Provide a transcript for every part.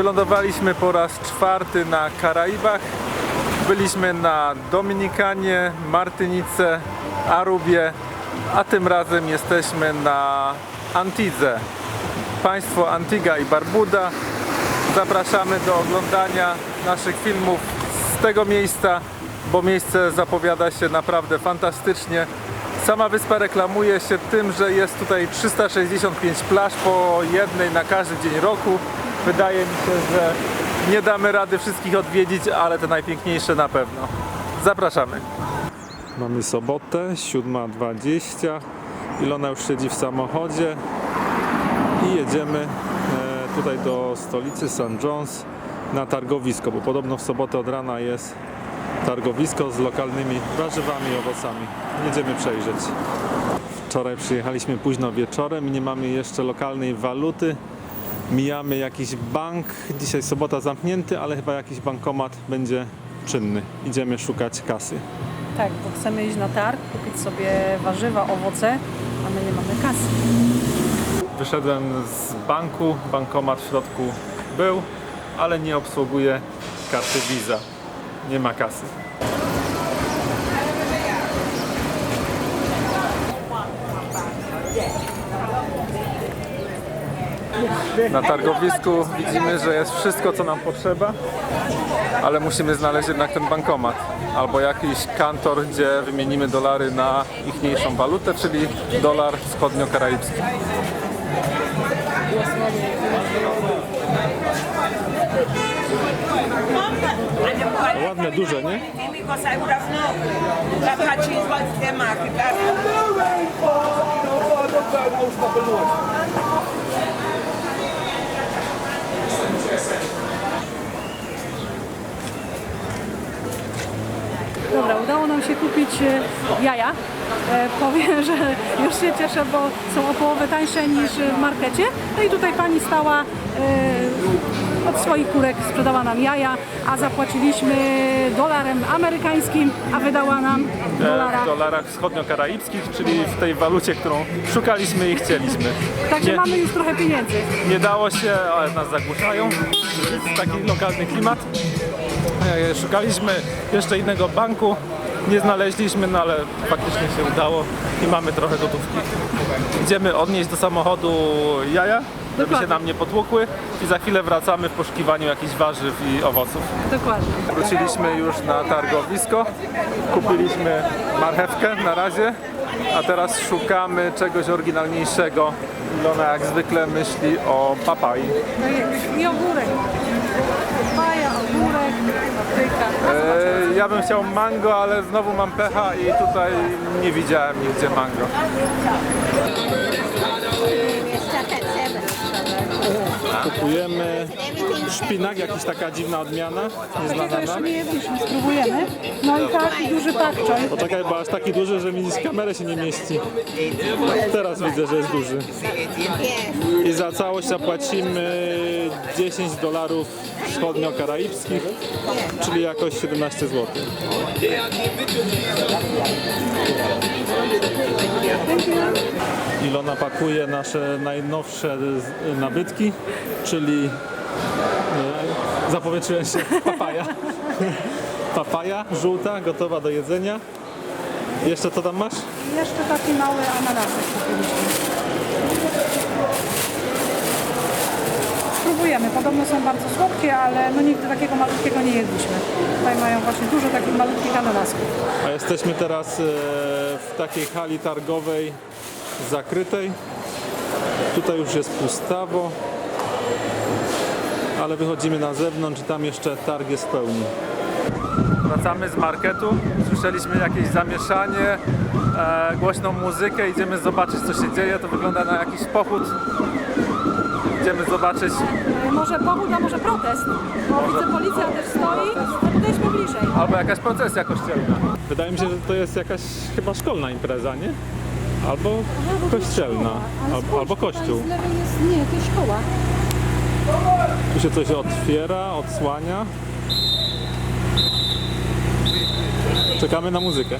Wylądowaliśmy po raz czwarty na Karaibach. Byliśmy na Dominikanie, Martynice, Arubie, a tym razem jesteśmy na Antidze. Państwo Antigua i Barbuda. Zapraszamy do oglądania naszych filmów z tego miejsca, bo miejsce zapowiada się naprawdę fantastycznie. Sama wyspa reklamuje się tym, że jest tutaj 365 plaż po jednej na każdy dzień roku. Wydaje mi się, że nie damy rady wszystkich odwiedzić, ale te najpiękniejsze na pewno. Zapraszamy. Mamy sobotę, 7.20. Ilona już siedzi w samochodzie i jedziemy e, tutaj do stolicy St. John's na targowisko, bo podobno w sobotę od rana jest targowisko z lokalnymi warzywami i owocami. Jedziemy przejrzeć. Wczoraj przyjechaliśmy późno wieczorem i nie mamy jeszcze lokalnej waluty. Mijamy jakiś bank. Dzisiaj sobota zamknięty, ale chyba jakiś bankomat będzie czynny. Idziemy szukać kasy. Tak, bo chcemy iść na targ, kupić sobie warzywa, owoce, a my nie mamy kasy. Wyszedłem z banku, bankomat w środku był, ale nie obsługuje karty Visa. Nie ma kasy. Na targowisku widzimy, że jest wszystko, co nam potrzeba, ale musimy znaleźć jednak ten bankomat albo jakiś kantor, gdzie wymienimy dolary na ichniejszą walutę, czyli dolar wschodnio-karaibski. Ładne, duże, nie? Dobra, udało nam się kupić e, jaja. E, powiem, że już się cieszę, bo są o połowę tańsze niż w markecie. No i tutaj pani stała e, od swoich kurek, sprzedała nam jaja, a zapłaciliśmy dolarem amerykańskim, a wydała nam dolara. w dolarach wschodnio-karaibskich, czyli w tej walucie, którą szukaliśmy i chcieliśmy. Także nie, mamy już trochę pieniędzy. nie dało się, ale nas zagłuszają. Jest taki lokalny klimat. E, Szukaliśmy jeszcze innego banku, nie znaleźliśmy, no ale faktycznie się udało i mamy trochę gotówki. Idziemy odnieść do samochodu jaja, żeby Dokładnie. się nam nie potłukły i za chwilę wracamy w poszukiwaniu jakichś warzyw i owoców. Dokładnie. Wróciliśmy już na targowisko, kupiliśmy marchewkę na razie, a teraz szukamy czegoś oryginalniejszego. Ilona jak zwykle myśli o papai. Jak- I ogórek. Paja, ogórek, papryka. E, ja bym chciał mango, ale znowu mam pecha i tutaj nie widziałem nigdzie mango. Exacto. Kupujemy szpinak, jakaś taka dziwna odmiana, Takiego nieznana jeszcze nam. nie jedliśmy, spróbujemy. No i taki duży pakczoj. Poczekaj, bo aż taki duży, że mi z kamery się nie mieści. Teraz widzę, że jest duży. I za całość zapłacimy 10 dolarów wschodnio-karaibskich, czyli jakoś 17 zł. Ilona pakuje nasze najnowsze z- nabytki, czyli e, zapowietrzyłem się papaja. Papaja żółta, gotowa do jedzenia. Jeszcze co tam masz? Jeszcze taki mały ananasek kupiliśmy. Spróbujemy. Podobno są bardzo słodkie, ale no nigdy takiego malutkiego nie jedliśmy. Tutaj mają właśnie dużo takich malutkich ananasków. A jesteśmy teraz e, w takiej hali targowej zakrytej. Tutaj już jest pustawo, ale wychodzimy na zewnątrz i tam jeszcze targ jest w pełni. Wracamy z marketu, słyszeliśmy jakieś zamieszanie, e, głośną muzykę, idziemy zobaczyć co się dzieje, to wygląda na jakiś pochód. Idziemy zobaczyć, Może pochód, a może protest? Bo widzę policja też stoi. No podejdźmy bliżej. albo jakaś procesja kościelna. Wydaje mi się, że to jest jakaś chyba szkolna impreza, nie? Albo kościelna, albo, albo kościół. Z lewej jest, nie, to jest szkoła. Tu się coś otwiera, odsłania. Czekamy na muzykę.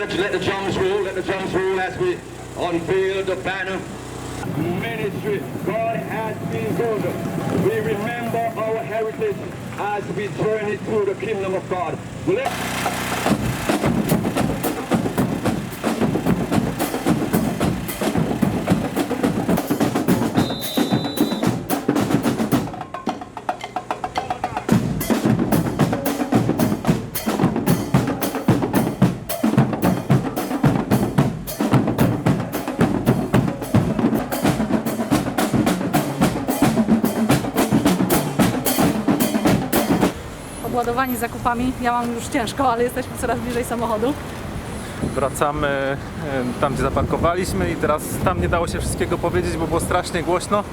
Let the, let the drums roll, let the drums roll as we unveil the banner. Good. We remember our heritage as we journey through the kingdom of God. Zakupami. Ja mam już ciężko, ale jesteśmy coraz bliżej samochodu. Wracamy tam, gdzie zaparkowaliśmy i teraz tam nie dało się wszystkiego powiedzieć, bo było strasznie głośno.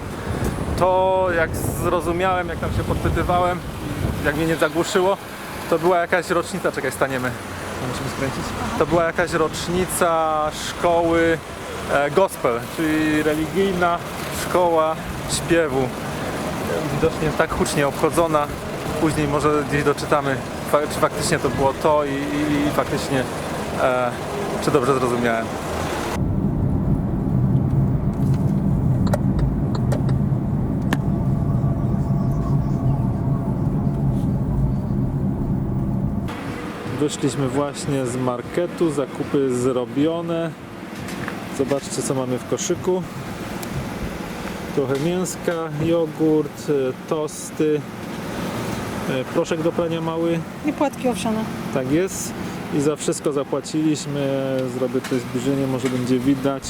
To jak zrozumiałem, jak tam się podpytywałem, jak mnie nie zagłuszyło, to była jakaś rocznica, czekaj, staniemy. Musimy skręcić. To była jakaś rocznica szkoły e, gospel, czyli religijna szkoła śpiewu. Widocznie tak hucznie obchodzona. Później może gdzieś doczytamy, czy faktycznie to było to i, i, i faktycznie e, czy dobrze zrozumiałem. Wyszliśmy właśnie z marketu, zakupy zrobione. Zobaczcie co mamy w koszyku. Trochę mięska, jogurt, e, tosty, proszek do prania mały, I płatki owsiane. tak jest. I za wszystko zapłaciliśmy, zrobię tutaj zbliżenie, może będzie widać,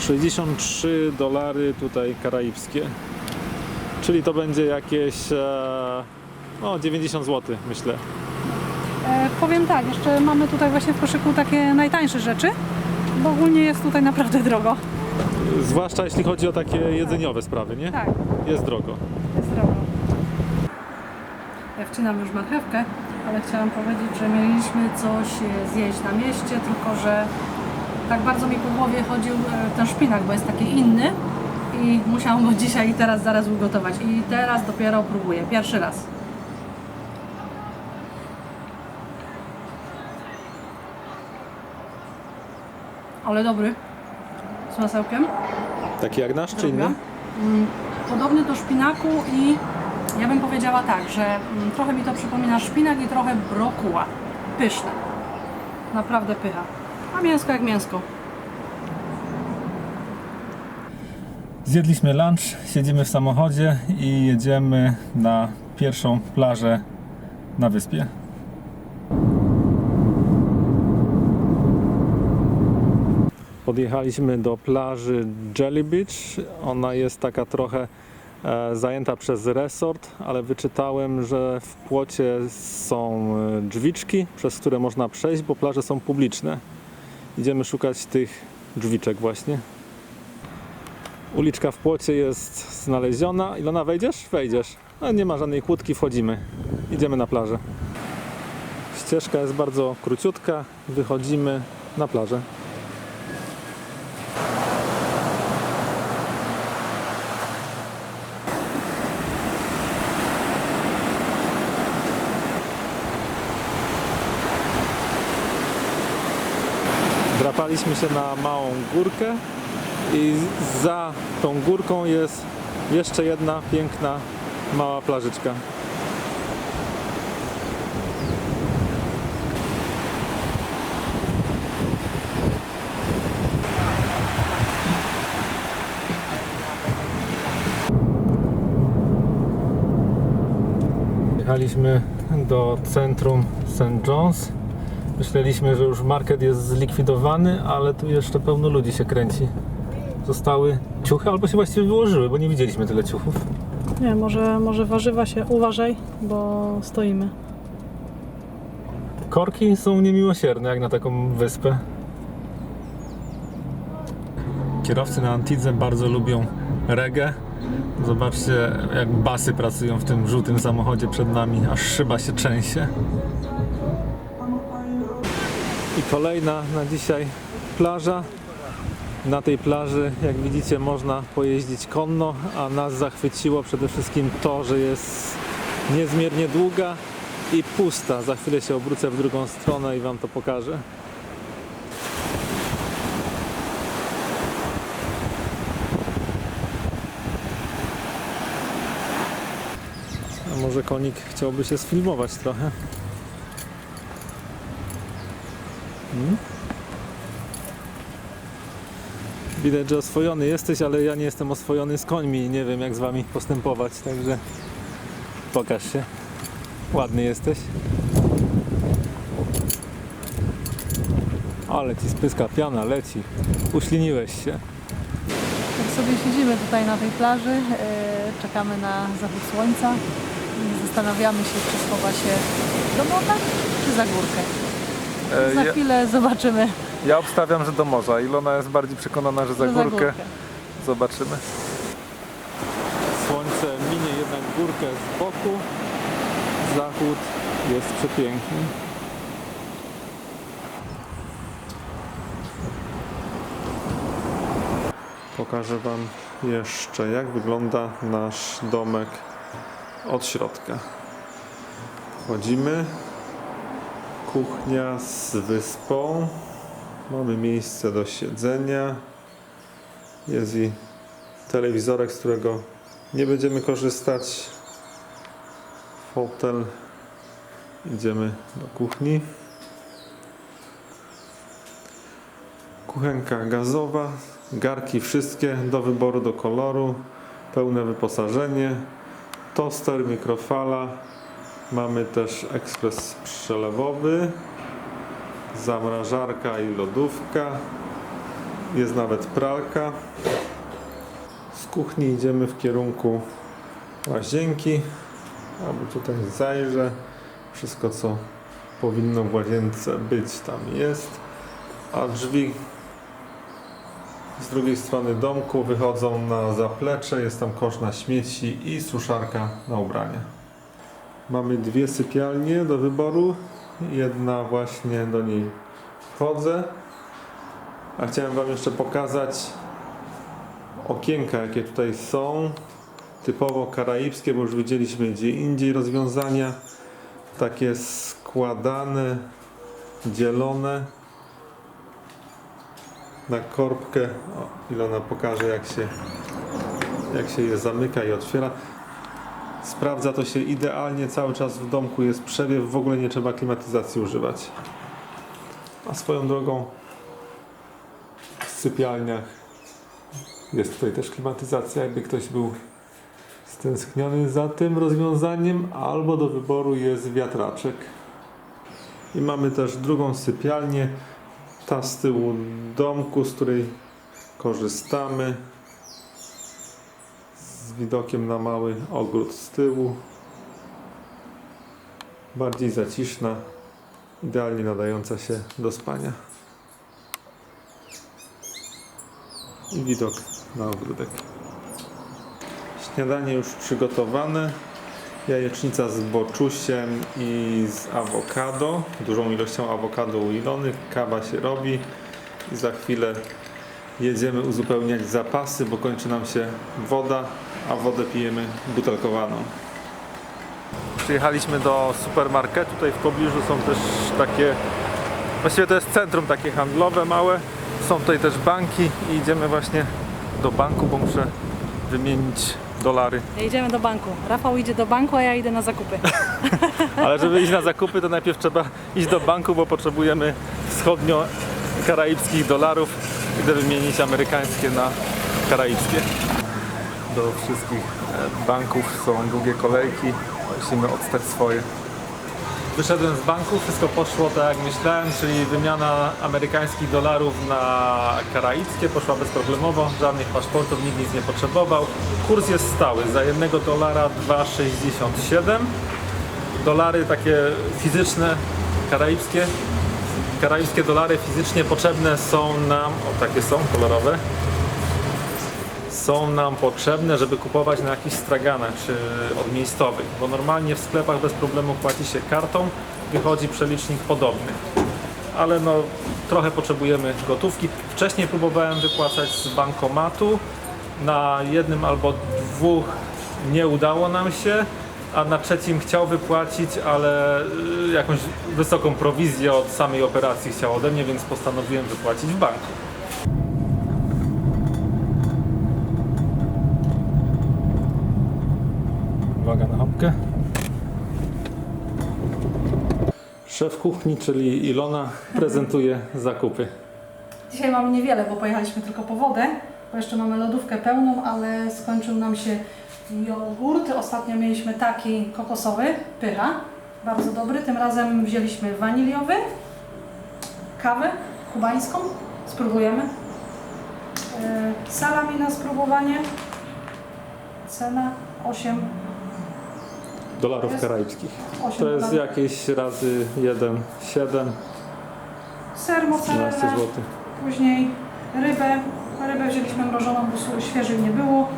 63 dolary tutaj karaibskie. Czyli to będzie jakieś e, no, 90 zł myślę. E, powiem tak, jeszcze mamy tutaj właśnie w koszyku takie najtańsze rzeczy, bo ogólnie jest tutaj naprawdę drogo. Zwłaszcza jeśli chodzi o takie jedzeniowe sprawy, nie? Tak, jest drogo. Ja wcinam już marchewkę, ale chciałam powiedzieć, że mieliśmy coś e, zjeść na mieście, tylko że tak bardzo mi po głowie chodził e, ten szpinak, bo jest taki inny i musiałam go dzisiaj i teraz zaraz ugotować. I teraz dopiero próbuję, pierwszy raz. Ale dobry, z masełkiem. Taki jak nasz czy inny? Mm, Podobny do szpinaku i ja bym powiedziała tak, że mm, trochę mi to przypomina szpinak i trochę brokuła. Pyszne. Naprawdę pycha. A mięsko jak mięsko. Zjedliśmy lunch, siedzimy w samochodzie i jedziemy na pierwszą plażę na wyspie. Podjechaliśmy do plaży Jelly Beach. Ona jest taka trochę zajęta przez resort, ale wyczytałem, że w płocie są e, drzwiczki, przez które można przejść, bo plaże są publiczne. Idziemy szukać tych drzwiczek właśnie. Uliczka w płocie jest znaleziona. Ilona, wejdziesz? Wejdziesz. No, nie ma żadnej kłódki, wchodzimy. Idziemy na plażę. Ścieżka jest bardzo króciutka. Wychodzimy na plażę. Drapaliśmy się na małą górkę i za tą górką jest jeszcze jedna piękna mała plażyczka. Jechaliśmy do centrum St. John's. Myśleliśmy, że już market jest zlikwidowany, ale tu jeszcze pełno ludzi się kręci. Zostały ciuchy, albo się właściwie wyłożyły, bo nie widzieliśmy tyle ciuchów. Nie, może, może warzywa się uważaj, bo stoimy. Korki są niemiłosierne jak na taką wyspę. Kierowcy na Antidze bardzo lubią reggae. Zobaczcie, jak basy pracują w tym żółtym samochodzie przed nami, aż szyba się trzęsie. I kolejna na dzisiaj plaża. Na tej plaży, jak widzicie, można pojeździć konno, a nas zachwyciło przede wszystkim to, że jest niezmiernie długa i pusta. Za chwilę się obrócę w drugą stronę i Wam to pokażę. A może konik chciałby się sfilmować trochę. Hmm? Widać, że oswojony jesteś, ale ja nie jestem oswojony z końmi i nie wiem jak z wami postępować, także pokaż się. Ładny jesteś. Ale ci spyska piana, leci. Uśliniłeś się. Tak sobie siedzimy tutaj na tej plaży, e, czekamy na zachód słońca zastanawiamy się, czy schowa się do morza, czy za górkę. Za ja, chwilę zobaczymy ja obstawiam, że do morza. Ilona jest bardziej przekonana, że za że za górkę. górkę. Zobaczymy. Słońce minie jednak górkę z boku. Zachód jest przepiękny. Pokażę Wam jeszcze, jak wygląda nasz domek od środka. Wchodzimy. Kuchnia z wyspą. Mamy miejsce do siedzenia. Jest i telewizorek, z którego nie będziemy korzystać. Fotel. Idziemy do kuchni. Kuchenka gazowa, garki wszystkie do wyboru, do koloru, pełne wyposażenie, toster, mikrofala. Mamy też ekspres przelewowy, zamrażarka i lodówka. Jest nawet pralka. Z kuchni idziemy w kierunku łazienki, aby tutaj zajrzę. Wszystko co powinno w łazience być tam jest. A drzwi z drugiej strony domku wychodzą na zaplecze. Jest tam kosz na śmieci i suszarka na ubrania. Mamy dwie sypialnie do wyboru. Jedna właśnie do niej wchodzę. A chciałem Wam jeszcze pokazać okienka, jakie tutaj są. Typowo karaibskie, bo już widzieliśmy gdzie indziej rozwiązania. Takie składane, dzielone na korbkę. O, Ilona pokaże jak się, jak się je zamyka i otwiera. Sprawdza to się idealnie, cały czas w domku jest przewiew, w ogóle nie trzeba klimatyzacji używać. A swoją drogą w sypialniach jest tutaj też klimatyzacja, jakby ktoś był stęskniony za tym rozwiązaniem, albo do wyboru jest wiatraczek. I mamy też drugą sypialnię, ta z tyłu domku, z której korzystamy. Widokiem na mały ogród z tyłu. Bardziej zaciszna, idealnie nadająca się do spania. I widok na ogródek. Śniadanie już przygotowane. Jajecznica z boczusiem i z awokado. Dużą ilością awokado u Ilony. Kawa się robi. I za chwilę jedziemy uzupełniać zapasy, bo kończy nam się woda, a wodę pijemy butelkowaną. Przyjechaliśmy do supermarketu. Tutaj w pobliżu są też takie, właściwie to jest centrum takie handlowe małe. Są tutaj też banki i idziemy właśnie do banku, bo muszę wymienić dolary. Jedziemy do banku. Rafał idzie do banku, a ja idę na zakupy. Ale żeby iść na zakupy, to najpierw trzeba iść do banku, bo potrzebujemy wschodnio-karaibskich dolarów. Idę wymienić amerykańskie na karaibskie. Do wszystkich e, banków są długie kolejki. Musimy odstać swoje. Wyszedłem z banku, wszystko poszło tak jak myślałem, czyli wymiana amerykańskich dolarów na karaibskie poszła bezproblemowo, żadnych paszportów, nikt nic nie potrzebował. Kurs jest stały, za jednego dolara 2,67 dolary takie fizyczne, karaibskie. Karaibskie dolary fizycznie potrzebne są nam, o takie są, kolorowe. Są nam potrzebne, żeby kupować na jakichś straganach czy od miejscowych, bo normalnie w sklepach bez problemu płaci się kartą, wychodzi przelicznik podobny. Ale no, trochę potrzebujemy gotówki. Wcześniej próbowałem wypłacać z bankomatu. Na jednym albo dwóch nie udało nam się, a na trzecim chciał wypłacić, ale y, jakąś wysoką prowizję od samej operacji chciał ode mnie, więc postanowiłem wypłacić w banku. Uwaga na chopkę. Szef kuchni, czyli Ilona, prezentuje zakupy. Dzisiaj mamy niewiele, bo pojechaliśmy tylko po wodę, bo jeszcze mamy lodówkę pełną, ale skończył nam się jogurt. Ostatnio mieliśmy taki kokosowy, pycha, bardzo dobry. Tym razem wzięliśmy waniliowy, kawę kubańską, spróbujemy. Yy, Salami na spróbowanie. Cena 8, Dolarów karaibskich. 8 To jest jakieś razy 1, 7, Ser 13 mozzarella. zł. Później rybę. Rybę wzięliśmy mrożoną, bo świeżej nie było.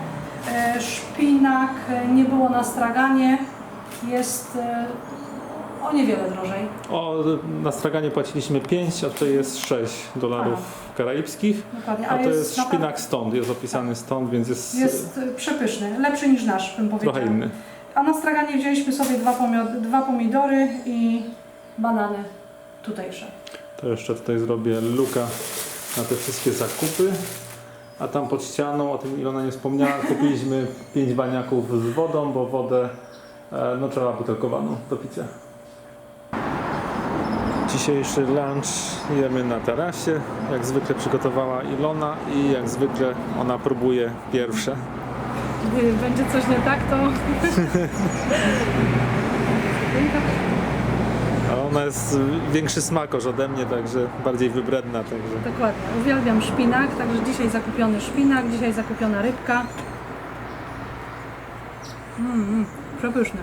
E, szpinak e, nie było na straganie. Jest e, o niewiele drożej. O, na straganie płaciliśmy 5, a tutaj jest 6 dolarów karaibskich. Dokładnie. A to jest naprawdę- szpinak stąd, jest opisany stąd, więc jest, Jest e, przepyszny. Lepszy niż nasz, bym powiedziała. trochę inny. A na straganie wzięliśmy sobie dwa, dwa pomidory i banany tutejsze. To jeszcze tutaj zrobię luka na te wszystkie zakupy. A tam pod ścianą, o tym Ilona nie wspomniała, kupiliśmy 5 baniaków z wodą, bo wodę e, no, trzeba butelkowaną do picia. Dzisiejszy lunch jemy na tarasie. Jak zwykle przygotowała Ilona i jak zwykle ona próbuje pierwsze. Gdy będzie coś nie tak, to A ona jest większy smakosz ode mnie, także bardziej wybredna. Także. Dokładnie. Uwielbiam szpinak, także dzisiaj zakupiony szpinak, dzisiaj zakupiona rybka. Mmm, przepyszny.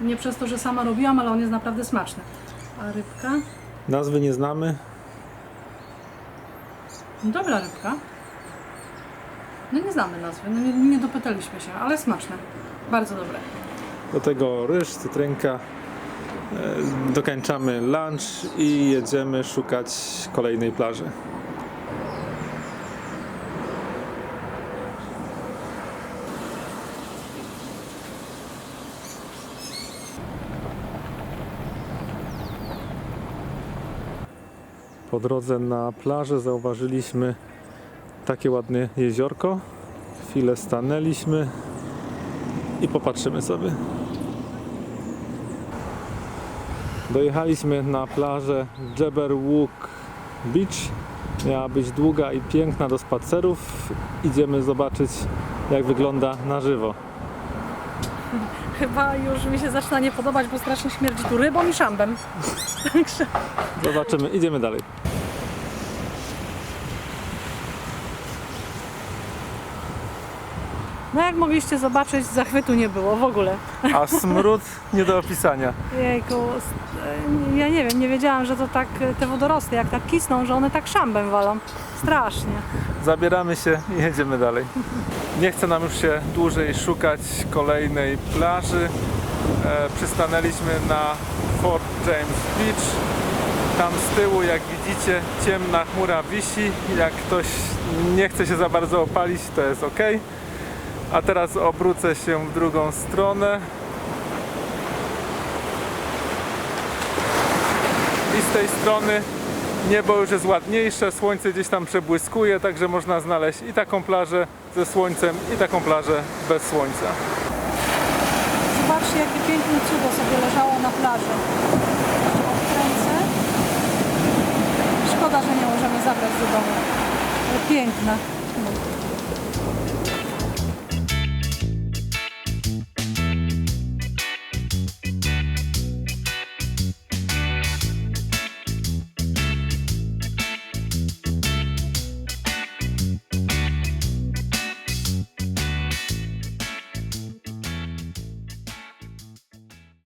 Nie przez to, że sama robiłam, ale on jest naprawdę smaczny. A rybka? Nazwy nie znamy. Dobra rybka. No nie znamy nazwy, no nie, nie dopytaliśmy się, ale smaczne. Bardzo dobre. Do tego ryż, cytrynka. E, Dokończamy lunch i jedziemy szukać kolejnej plaży. Po drodze na plażę zauważyliśmy takie ładne jeziorko. Chwilę stanęliśmy i popatrzymy sobie. Dojechaliśmy na plażę Jabberwock Beach. Miała być długa i piękna do spacerów. Idziemy zobaczyć jak wygląda na żywo. Chyba już mi się zaczyna nie podobać, bo strasznie śmierdzi tu rybą i szambem. Zobaczymy, idziemy dalej. No jak mogliście zobaczyć, zachwytu nie było w ogóle. A smród nie do opisania. Jejku, ja nie wiem, nie wiedziałam, że to tak te wodorosty, jak tak kisną, że one tak szambem walą. Strasznie. Zabieramy się i jedziemy dalej. Nie chce nam już się dłużej szukać kolejnej plaży. E, przystanęliśmy na Fort James Beach. Tam z tyłu, jak widzicie, ciemna chmura wisi. Jak ktoś nie chce się za bardzo opalić, to jest ok. A teraz obrócę się w drugą stronę. I z tej strony Niebo już jest ładniejsze, słońce gdzieś tam przebłyskuje, także można znaleźć i taką plażę ze słońcem, i taką plażę bez słońca. Zobaczcie, jakie piękne cudo sobie leżało na plaży. Odkręcę. Szkoda, że nie możemy zabrać do domu. Piękne.